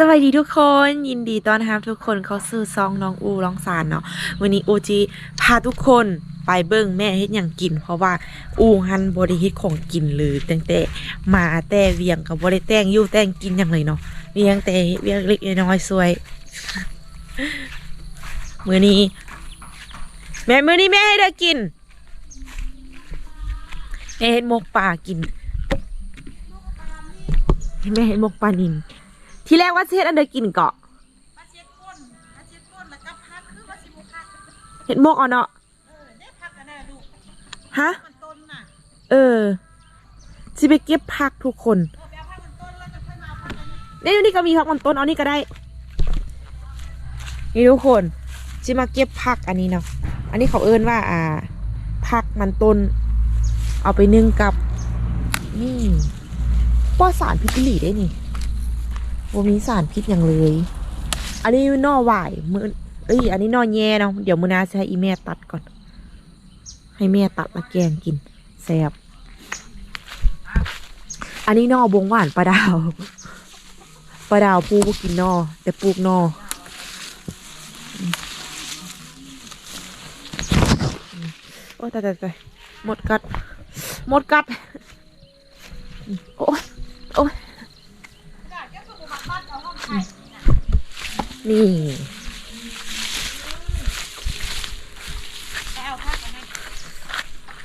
สวัสดีทุกคนยินดีต้อนรับทุกคนเข้าสู่ซองน้องอูร้องสารเนาะวันนี้อูจีพาทุกคนไปเบิ่งแม่เฮ็ดหยังกิน เพราะว่าอูหันบริเฮ็ดของกินเลยตั้งแต่มาแต่เวียงกับบริแต่งยู่แต่งกินอย่างเลยเนาะเวียงแต่เวียงเล็กน้อยสวยมือนี้ แม่มือนี้แม่ให้เด้กินแม่เฮ็ดมกปลากินแม่เฮ็ดมกปลานิน ที่แรกว่าสิเฮ็ดอันเดอกินเกาะเห็ดหมกเอะเนาะฮะเออสิไปเก็บผักทุกคนนี่นี่ก็มีผักมันต้นเอานี่ก็ได้นี่ทุกคนสิมาเก็บผักอันนี้เนาะอันนี้เขาเอิ้นว่า อ่าผักมันต้น เอาไปนึ่งกับนี่ป้อดสารพิษอิหลีได้นี่ ว่ามีสารพิษอย่างเลย อันนี้นอไหวมือเอ้ย อันนี้นอแย่เนาะ เดี๋ยวมือนาจะให้อีแม่ตัดก่อน ให้แม่ตัดมาแกงกินแซ่บอันนี้นอบงหวานปลาดาวปลาดาวปูบ่กินนอแต่ปลูกนออืมโอ้ยตายตายตายหมดกัด หมดกัดอืมโอ้ย โอ้ยนี่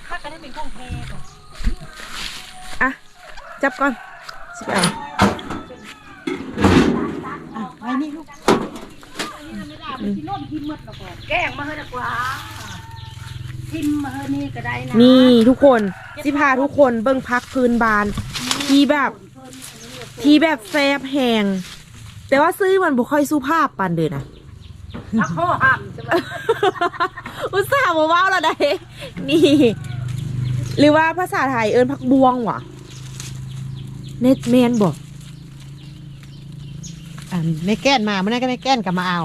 ถ้ากันให้เป็นของแท้ก่อนอะ จับก่อนสิไปเอาอะไว้นี่ลูกแกงมาเฮ้ดีกว่าทิมมาเฮ้นี่ก็ได้นะนี่ทุกคน สิพาทุกคนเบิ่งพักพื้นบาน ที่แบบ ที่แบบแซบแหง แต่ว่าซื้อมันบุค่อยสุภาพปานเดินนะพักข้อหักใช่ไหมอุตส่าห์มาว้าวแล้วได้ นี่ หรือว่าภาษาไทยเอิญพักบวงวะเน็ตแมนบอกอันไม่แก้นมาเมื่อนั้นก็ไม่แก้นกลับมาเอา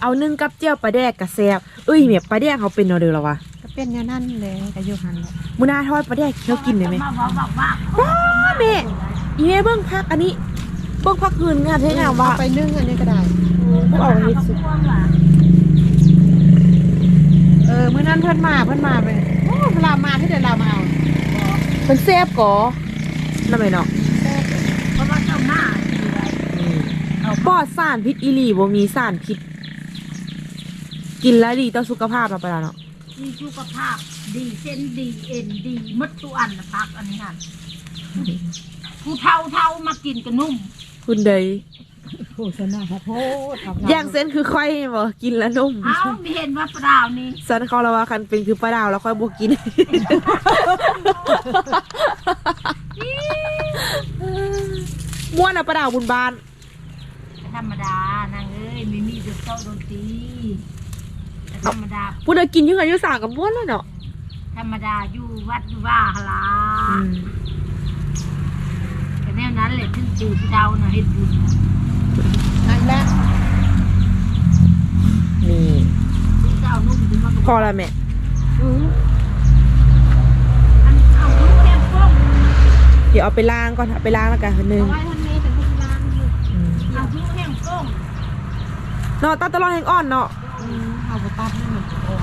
เอานึ่งกับเจียวปลาแดกกับแซบเอ้ยเมียปลาแดกเขาเป็นเนาเดือหรอวะก็เป็นอย่างนั้นเลยก็อยู่หันแหละมุนาทอดปลาแดกเคี้ยวกินได้ไหมมาบอกบอกว่าว้าแม่อีแม่เบิ้งพักอันนี้ เบิ้งพักคืนงานใช่งามว่าเอาไปนึ่งอันนี้ก็ได้พวกเอาเฮ็ดสุดเออเมื่อนั้นเพิ่นมาเพิ่นมาไปโอ้เวลามาที่เดี๋ยวเรามาเอามันแซบก่อนั่นไหมเนาะเพราะว่าเจ้าหน้าปลอดสารพิษอีหลีบ่มีสารพิษ กินแล้วดีต่อสุขภาพเราไปแล้วเนาะมีสุขภาพดีเส้นดีเอ็นดีมัดตัวอันนะพักอันนี้ค่ะผู้เท่าเท่ามากินกระนุ่ม คุณเดยโฆษณาขอโทษครับอย่างเส้นคือค่อยบ่กินแล้วนุ่มเอ้าไม่เห็นว่าปลาวนี่สันเขาละว่าคันเป็นคือปลาดาวแล้วค่อยบ่กินม่วนอะปลาดาวบุญบาน ธรรมดานางเอ้ยไม่มีจุดเต้าดนตรีธรรมดา พูดเอากินอยังไงยุ่สางกับม่วนเลยเนาะธรรมดาอยู่วัดอยู่ว่าฮลาอืมแต่แนวนั้นแหละถึงจืดเดานะเฮ็ดบุญน่ะนั่นแหละนี่ถึงเจ้านุ่มถึงมาพอแล้วแม่ อืออันเอาลูกแก้มป้องเดี๋ยวเอาไปล้างก่อนเอาไปล้างแล้วกันคนนึงเอาไว้ท่านนี้แต่ลูกล้างอยู่อืมเอาลูกแก้มป้องเนาะตัดตลอดแห่งอ่อนเนาะอืมเอาไปตัดนี่มันโอ้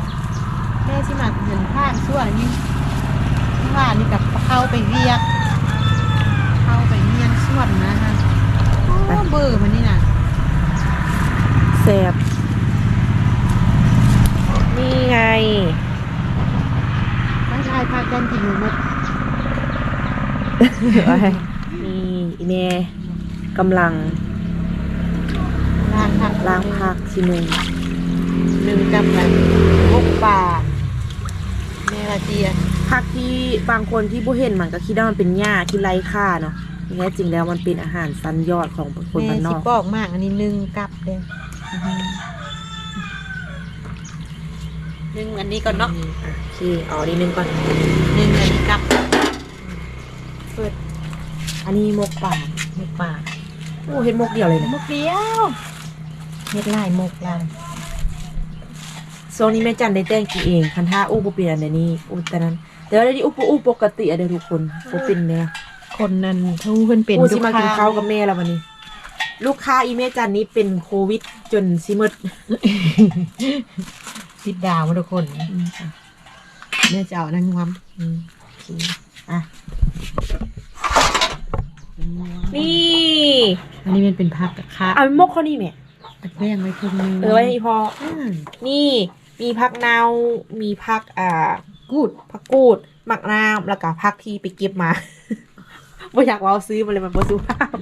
แม่ที่มาเห็นผ้าส่วนนี้ผ้านี่กับเข้าไปเวียกเข้าไป เมียนส่วนนะฮะโอ้เบอร์มันนี่น่ะแสบนี่ไงไม่ใช่ผ้าแก้นกินอยู่หมดนี่อีเมกำลังล้างผักล้างผักชิหนึงหนึ่งกับแบบพกป่าเมลาเจียนผักที่บางคนที่บ่เห็นมันก็คิดว่ามันเป็นหญ้าที่ไร้ค่าเนาะ แท้จริงแล้วมันเป็นอาหารสันยอดของคนแม่บ้านนสิอกบอกมากอันนี้หนึ่งกับเด้หนึ่งอันนี้ก่อนเนาะโอเคเอาอันนี้นึงก่อนหนึ่งอันนี้กับเปิดอันนี้หมกป่าหมกป่าโอ้เห็นหมกเดียวเลยนะหมกเดียวเม็ดลายหมกลายโซนนี้แม่จันได้แต่งกินเองคันท่าอู้บ่เป็นอันใดนี้อู้แต่นั้นแต่ว่าเดี๋ยวนี้อู้บ่อู้ปกติอะเด้อทุกคนบ่เป็นแน่ คนนั้นทูเพิ่นเป็นอู้สิทุกมากินคข้าวกับแม่แล้ววันนี้ ลูกค้าอีเมจันนี้เป็นโควิดจนซิหมดติดดาวมาทุกคนแม่จะเอานั่งความอืมโอเคอะนี่อันนี้มันเป็นพักกับข้าเอามกเขานี่แม่ตะแกรงไว้ครึ่งนึงเออไว้ให้พอ อืมนี่มีผักนาวมีผักอ่า กูดผักกูดหมักน้ำแล้วก็ผักที่ไปเก็บมา บ่อยากว่าเอาซื้อมาเลยมันบ่สุภาพ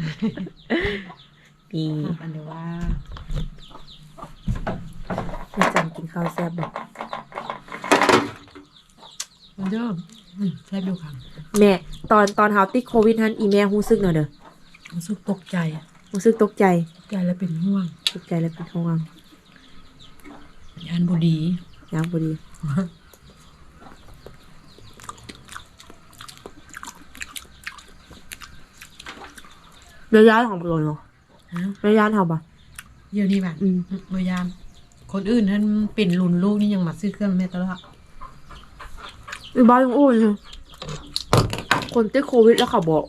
นี่พักอันเดียวว่าแม่จันกินข้าวแซ่บบอกเหมือนเดิมอืมแซ่บดูค่ะแม่ตอนตอนเฮาติดโควิดนั้นอีแม่รู้สึกเนอะเด้อรู้สึกตกใจอะรู้สึกตกใจตกใจแล้วเป็นห่วงตกใจแล้วเป็นห่วงยานบุดียางบ่ดี ระยะของโดนเหรอฮะระยะเท่าปะเดี๋ยวนี้แบบอืมพยายามคนอื่นท่านเป็นรุ่นลูกนี่ยังมาซื้อเครื่องแม่ตลอดอีบ้านยังอ้วนเลยคนติดโควิดแล้วเขาบอก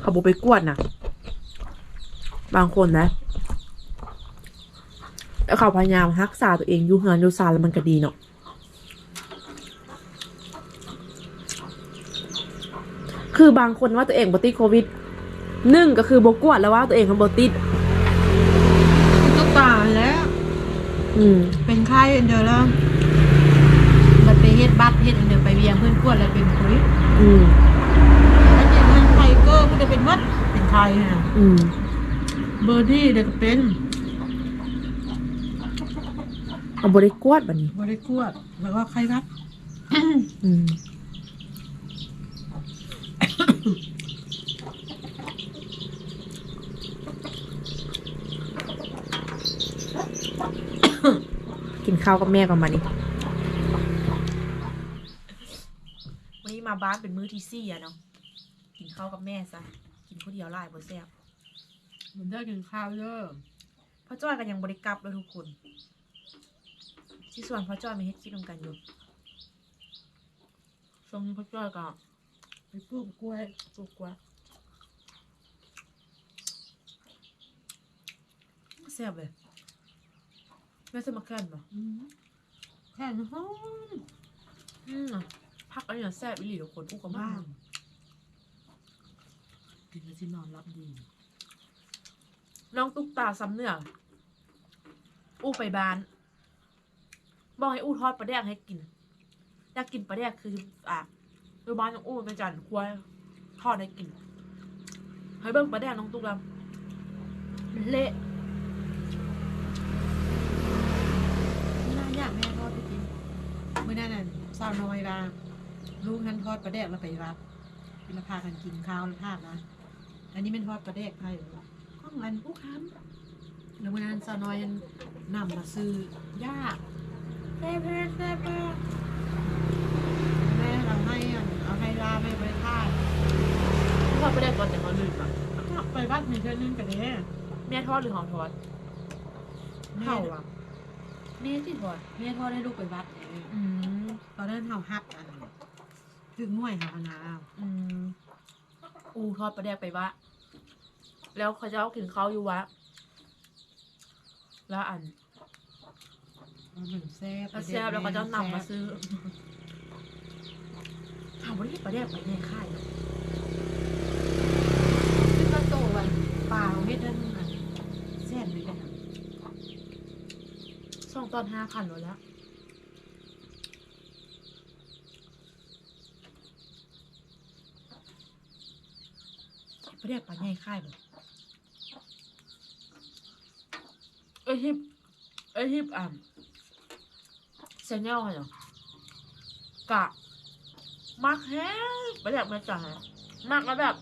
เขาบอกไปกวดนะบางคนนะแล้วเขาพยายามรักษาตัวเองอยูเฮือนอยูซานแล้วมันก็ดีเนาะคือบางคนว่าตัวเองบ่ติดโควิด หนึ่งก็คือบ่กวดแล้วว่าตัวเองเขาบ่ติดก็ตายแล้วอืมเป็นไข้อันเดียวแล้วมันไปเฮ็ดบัตรเฮ็ดอันเดียวไปเวียงเพื่อนกวดแล้วเป็นโควิดอืมแล้วเนี่ยมันไข้เกอร์มันจะเป็นมัดเป็นไข้นะอืมเบอร์ดี้เด็กเป็นเอาบ่ได้กวดบัดนี้บริกวดแล้วก็ไข้วัดอืม นข้าวกับแม่ก่อนมานี่วันนี้มาบ้านเป็นมื้อที่สี่อะเนาะกินข้าวกับแม่ซะกินคนเดียวหลายบ่แซ่บมันได้กินข้าวเยอะพ่อจ้อยกันยังบริกลับเลยทุกคน ที่ส่วนพ่อจ้อยมีเฮ็ดคลิปนำกันอยู่ช่วงนี้พ่อจ้อยก็ไปปลูกกล้วยปลูกกว่าแซ่บเลย แม่จะมาแค่นปะอืมแค่ห้องอืมพักอันนี้แซ่บอีหลีทุกคนพูดกับบ้าบ้านงกินแล้วสินอนรับดีน้องตุ๊กตาซ้ำเนื้ออู้ไปบ้าน บอกให้อู้ทอดปลาแดกให้กินอยากกินปลาแดกคืออะโดยบ้านน้องอู้เป็นจันควายทอดให้กินให้เบิ่งปลาแดกน้องตุ๊กแล้วมันเละ น่าอยากแม่ทอดไปกินเมื่ อนั้นน่ะสาวน้อยว่าลูกนั้นทอดปลาแดกแล้วไปรับเวลาพากันกินข้าวแล้วทาดนะอันนี้เป็นทอดปลาแดกไทยข้องอันผู้ค้ำแล้วเมื่อนั้นสาวน้อยยังนำมาซื้อยากแซ่บแซ่บแซ่บแซ่บแม่เราให้อะเอาให้ลาแม่ไปทาดทอดปลาแดกก่อนแต่เขาลืมอะก็ไปบ้านมีเพื่อนนึงกันเนี่ยแม่ทอดหรือเฮาทอดแม่เฮาอะแม่ที่ทอดแม่ทอดให้ลูกไปวัดเนี่ยอืม ตอนนั้นเฮาฮับอันถึงหน่วยเฮาคณะอืมอู้ทอดปลาแดกไปวะแล้วเขาจะเอากินข้าวอยู่วะแล้วอันมันเหมือนแซ่บแล้วแซ่บแล้วก็จะนำมาซื้อถามว่าที่ปลาแดกไปในค่ายเนอะซึ่งก็โตวันปลาเม็ดนั้นอันแซ่บเลยกันช่องตอนห้าพันแล้ว ปลาแดกปลาในค่ายบ่เอ้ยฮิปเอ้ยฮิปอะเซนเนลเหรอกะมักแฮงปลาแดกมาจ่ายมักแล้วแบบ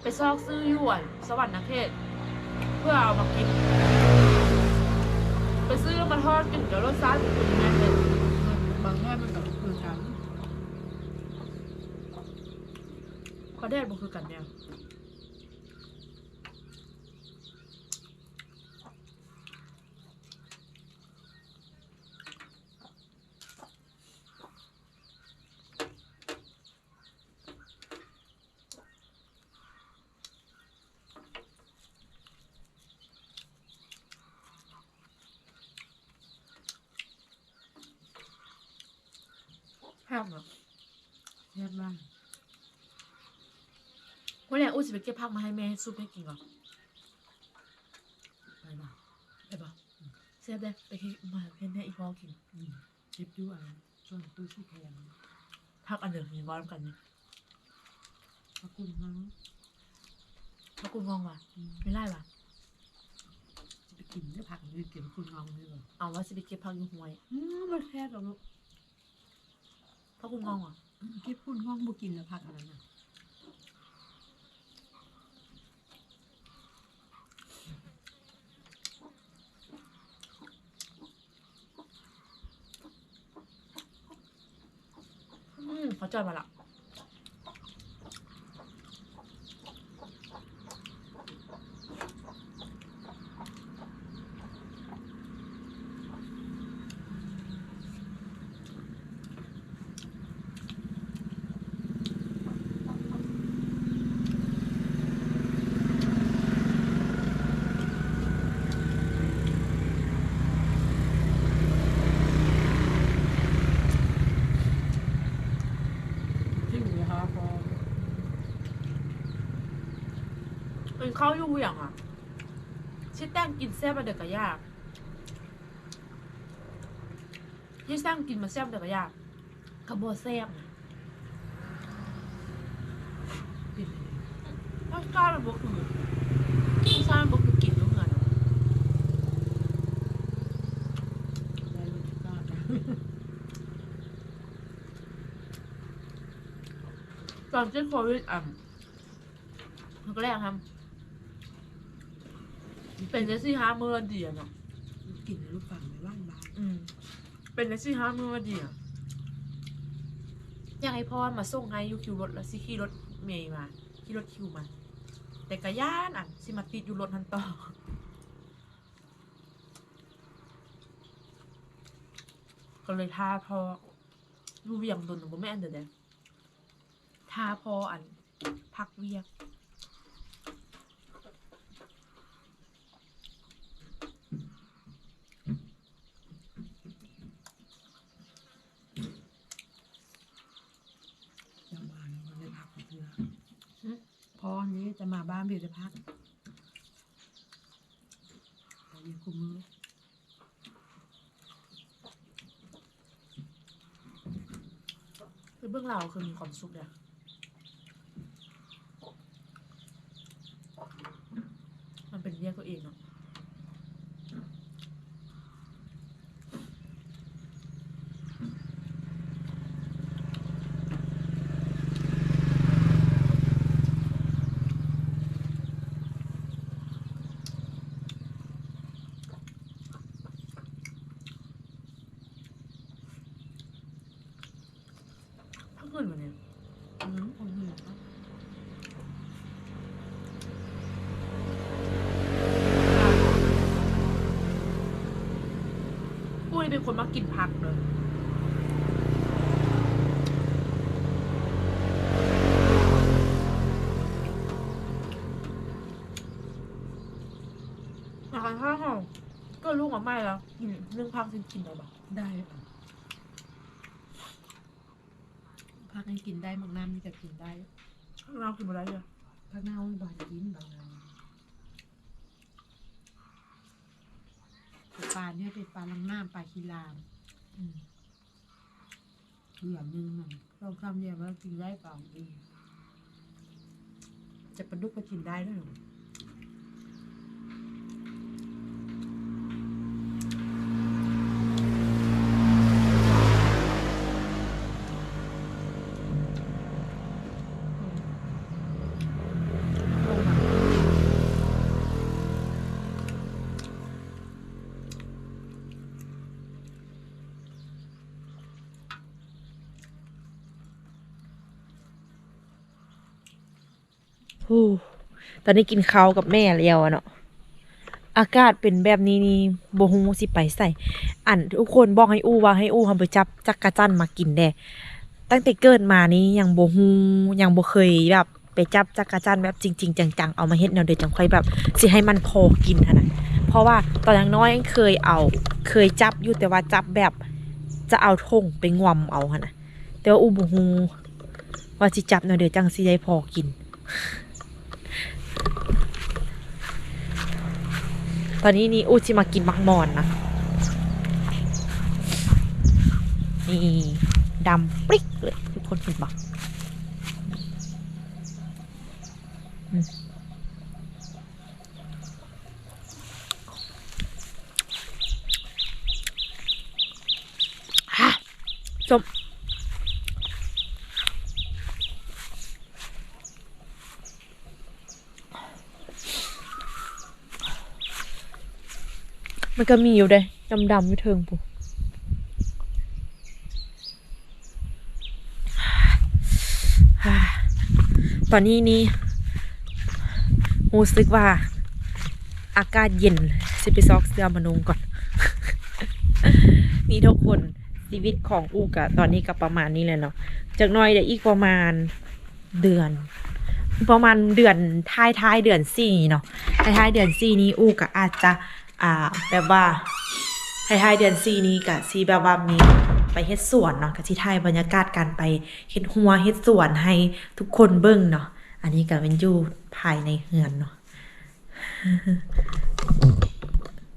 ไปซอกซื้อหยวนสวรรค์นเขตเพื่อเอามากิน ไปซื้อมาทอดกินเดี๋ยวรสชาติมันเป็นยังไง ประเด็นมันคือกันแนวแพงเหรอเยอะมาง สิไปเก็บผักมาให้แม่ซุปให้กินก่อนไปบ่าได้ปะเสียบได้ไปให้มาให้แม่อีพ่อกินอืมเก็บอยู่อันส่วนตู้ชูแข็งผักอันเดิมมีบ้านกันเนี่ยขอบคุณนะถ้ากูงองว่ะไม่ไล่ว่ะจะไปกินได้ผักหรือเก็บคุณงองนี่บ่เอาว่าสิไปเก็บผักอยู่ห้วยอืมรสแค่ดอกลูกถ้ากูงองว่ะอืมเก็บคุณงองบ่กินแล้วผักอะไรน่ะอืม เขาจอยมาละที่อยู่นะคะพอ เข้าอยู่อย่างอะ ชิแต้งกินแซ่บมาเด็กกะยากที่สร้างกินมาแซ่บเด็กกะยากกระโบแซ่บนะปิดเลยรสชาติมันบ่คือรสชาติมันบ่คือกินทุกเงินได้เลยก็ตอนเจ้าโควิดอะมันก็แรกทำ เป็นเจสซี่ฮาร์เมอร์เดียเนาะกินในลูกฝั่งในว่างบ้านอืมเป็นเจสซี่ฮาร์เมอร์เดียอยากให้พ่อมาส่งให้อยูคิวรถแล้วสิขี่รถเมย์มาขี่รถคิวมา แต่กระย่านอะสิมาติดอยู่รถทันต่อก็เลยท่าพอรูเวียงโดนหนูบ่แม่อันเดอร์เดนท่าพออัน พักเวียก จะมาแล้วก็ได้พักเพื่อ หึ พอนี้ามผิวได้พักไปเรียนคุมมือคือเบื้องเราคือมีความสุขเนี่ยมันเป็นเรียกตัวเองเนาะ พักเงินวันเนี้ยอืมคนเหนื่อยครับปุ้ยเป็นคนมากินผักเลยอาหารข้าวก็ลูกมาไม่แล้วนเรื่องพักจริงกินได้ปะได้ค่ะ พักให้กินได้บางน้ำนี่ก็กินได้เรากินมาได้เลยพักเน่าบานกินบางน้ำปลาเนี่ยเป็นปลาลังน้ำปลาคีรามอืมเหลือหนึ่งน่ะต้องคำเดียวว่ากินได้เปล่าอืมจะเป็นลูกก็กินได้ด้วยเหรอโอ้ ตอนนี้กินข้าวกับแม่แล้วอะเนาะอากาศเป็นแบบนี้นี่โบฮูสิไปใส่ อันทุกคนบอกให้อู้ว่าให้อู้ทำไปจับจักระจันมากินแด่ตั้งแต่เกิดมานี่ยังโบฮูยังโบเคยแบบ ไปจับจักระจันแบบจริง ๆ จังๆเอามาเฮ็ดแนวเดียวจังค่อยแบบสิให้มันพอกินหั่นน่ะเพราะว่าตอนยังน้อยเคยเอา เคยจับอยู่แต่ว่าจับแบบจะเอาทงไปงวมเอาหั่นน่ะแต่ว่าอู้บ่ฮู้ว่าสิจับแนวเดียวจังสิได้พอกิน ตอนนี้นี่อูจิมากินมังมอนนะ นี่ดำปริ๊กเลยทุกคนเห็นปะอืมอะส้ม มันก็มีอยู่เด้ดำๆอยู่เทิงปุ๊ตอนนี้นี่รู้สึกว่า อากาศเย็นสิไปซอกเสื้อมานุงก่อน นี่ทุกคนชีวิตของอูกะตอนนี้ก็ประมาณนี้เลยเนาะจากน้อยเดี๋ยวอีกประมาณเดือน ประมาณเดือนท้ายท้ายๆเดือนสี่เนาะท้ายท้ายๆเดือนสี่นี้อูกะอาจจะ อ่า แบบว่าท้ายท้ายๆเดือนสี่นี้กะซีแบบว่ามีไปเฮ็ดสวนเนาะกะที่ไทยบรรยากาศการไปเฮ็ดหัวเฮ็ดสวนให้ทุกคนเบิ่งเนาะอันนี้ก็เป็นอยู่ภายในเฮือนเนาะ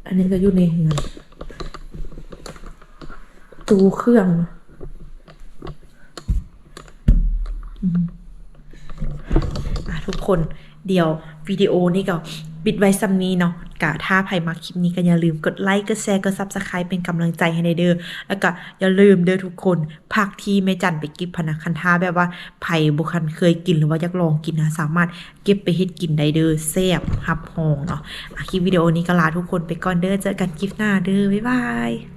อันนี้ก็อยู่ในเฮือนตู้เครื่องอะทุกคนเดี๋ยววิดีโอนี้ก็ปิดไว้ซ้ำนี้เนาะ กะถ้าใครมาคลิปนี้ก็อย่าลืมกดไลค์ กดแชร์ กดซับสไครป์เป็นกำลังใจให้ในเด้อ แล้วก็อย่าลืมเด้อทุกคนผักที่แม่จันไปเกิบพนักคันท้าแบบว่าไผ่บุคันเคยกินหรือว่าอยากลองกินนะสามารถเก็บไปเฮ็ดกินได้เด้อแซ่บฮับหองเนาะอะคลิปวิดีโอนี้ก็ลาทุกคนไปก่อนเด้อเจอกันคลิปหน้าเด้อบ๊ายบาย